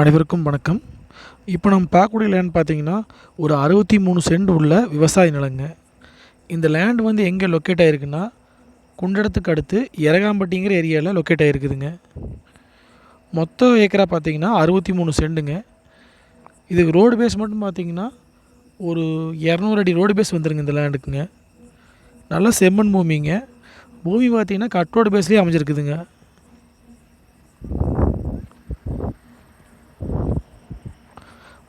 அனைவருக்கும் வணக்கம். இப்போ நம்ம பார்க்கக்கூடிய லேண்ட் பார்த்தீங்கன்னா ஒரு அறுபத்தி மூணு சென்ட் உள்ள விவசாய நிலங்க. இந்த லேண்ட் வந்து எங்கே லொக்கேட் ஆகிருக்குன்னா குண்டடத்துக்கு அடுத்து எரகாம்பட்டிங்கிற ஏரியாவில் லொக்கேட் ஆகிருக்குதுங்க மொத்த ஏக்கராக பார்த்தீங்கன்னா அறுபத்தி மூணு சென்டுங்க இதுக்கு ரோடு பேஸ் மட்டும் பார்த்தீங்கன்னா ஒரு இரநூறு அடி ரோடு பேஸ் வந்துருங்க இந்த லேண்டுக்குங்க நல்லா செம்மண் பூமிங்க. பூமி பார்த்தீங்கன்னா கட் ரோடு பேஸ்லேயே அமைஞ்சிருக்குதுங்க.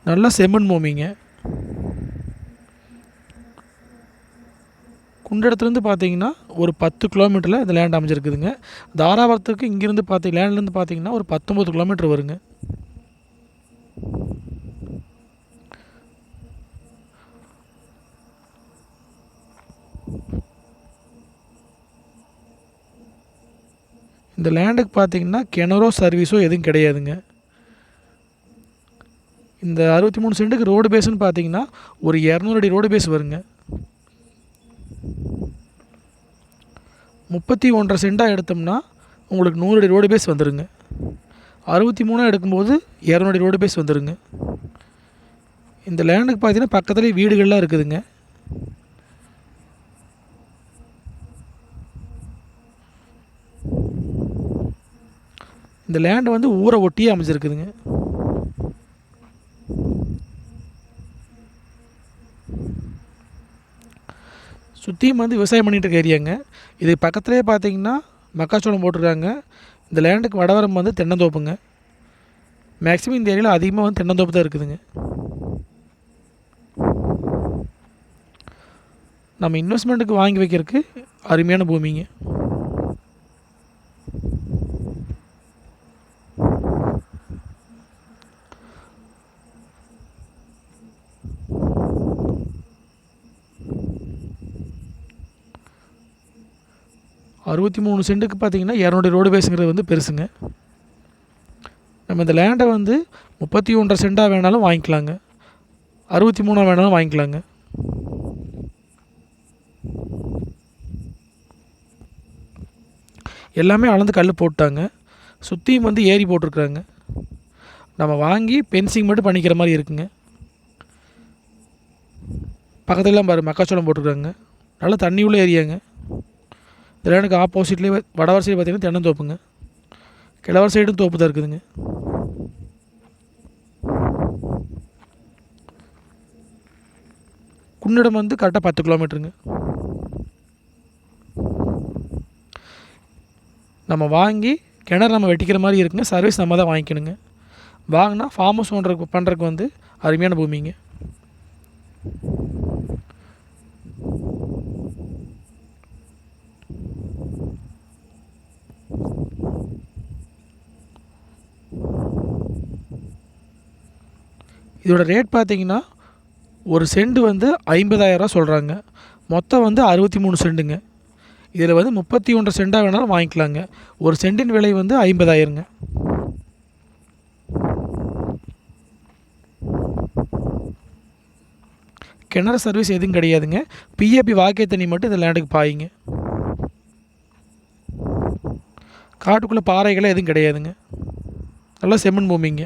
நல்லா செம்மண் மோமிங்க. குண்டடத்துலேருந்து பார்த்தீங்கன்னா ஒரு பத்து கிலோமீட்டரில் இந்த லேண்ட் அமைஞ்சிருக்குதுங்க. தாராபுரத்துக்கு இங்கேருந்து பார்த்தி லேண்ட்லேருந்து பார்த்தீங்கன்னா ஒரு பத்தொம்பது கிலோமீட்டர் வருங்க. இந்த லேண்டுக்கு பார்த்தீங்கன்னா கிணறோ சர்வீஸோ எதுவும் கிடையாதுங்க. இந்த அறுபத்தி மூணு சென்ட்டுக்கு ரோடு பேஸ்னு பார்த்தீங்கன்னா ஒரு இரநூறு அடி ரோடு பேஸ் வருங்க. முப்பத்தி ஒன்றரை சென்டாக எடுத்தோம்னா உங்களுக்கு நூறு அடி ரோடு பேஸ் வந்துடுங்க அறுபத்தி மூணாக எடுக்கும்போது இரநூறு அடி ரோடு பேஸ் வந்துடுங்க இந்த லேண்டுக்கு பார்த்தீங்கன்னா பக்கத்துலேயே வீடுகள்லாம் இருக்குதுங்க. இந்த லேண்டு வந்து ஊரை ஒட்டியே அமைஞ்சிருக்குதுங்க. சுற்றியும் வந்து விவசாயம் பண்ணிகிட்டு இருக்க ஏரியாங்க. இது பக்கத்துலேயே பார்த்தீங்கன்னா மக்காச்சோளம் போட்டிருக்காங்க. இந்த லேண்டுக்கு வடவரம் வந்து தென்னந்தோப்புங்க. மேக்ஸிமம் இந்த ஏரியாவில் அதிகமாக வந்து தென்னந்தோப்பு தான் இருக்குதுங்க. நம்ம இன்வெஸ்ட்மெண்ட்டுக்கு வாங்கி வைக்கிறதுக்கு அருமையான பூமிங்க. அறுபத்தி மூணு சென்ட்டுக்கு பார்த்தீங்கன்னா இரநூறு ரோடு பேஸுங்கிறது வந்து பெருசுங்க. நம்ம இந்த லேண்டை வந்து முப்பத்தி ஒன்றரை சென்டாக வேணாலும் வாங்கிக்கலாங்க. அறுபத்தி மூணாக வேணாலும் வாங்கிக்கலாங்க. எல்லாமே அளந்து கல் போட்டாங்க. சுற்றியும் வந்து ஏரி போட்டிருக்குறாங்க. நம்ம வாங்கி பென்சிங் மட்டும் பண்ணிக்கிற மாதிரி இருக்குங்க. பக்கத்துலலாம் பாரு மக்காச்சோளம் போட்டிருக்காங்க. நல்லா தண்ணி உள்ள ஏரியாங்க. இந்த லேண்டுக்கு ஆப்போசிட்லேயே வடவர் சைடு பார்த்தீங்கன்னா தென்னந்தோப்புங்க கிழவர் சைடும் தோப்பு தான் இருக்குதுங்க. குன்னிடம் வந்து கரெக்டாக பத்து கிலோமீட்டருங்க நம்ம வாங்கி கிணறு நம்ம வெட்டிக்கிற மாதிரி இருக்குங்க. சர்வீஸ் நம்ம தான் வாங்கிக்கணுங்க. வாங்கினா ஃபார்ம் ஹவுஸ் பண்ணுறதுக்கு பண்ணுறக்கு வந்து அருமையான பூமிங்க. இதோட ரேட் பார்த்தீங்கன்னா ஒரு செண்டு வந்து ஐம்பதாயிரரூவா சொல்கிறாங்க மொத்தம் வந்து அறுபத்தி மூணு செண்டுங்க இதில் வந்து முப்பத்தி ஒன்றரை செண்டாக வேணாலும் வாங்கிக்கலாங்க. ஒரு செண்டின் விலை வந்து ஐம்பதாயிரங்க. கிணறு சர்வீஸ் எதுவும் கிடையாதுங்க. பிஏபி வாக்கிய தண்ணி மட்டும் இந்த லேண்டுக்கு பாயுங்க. காட்டுக்குள்ளே பாறைகளாக எதுவும் கிடையாதுங்க. நல்லா செம்மண் பூமிங்க.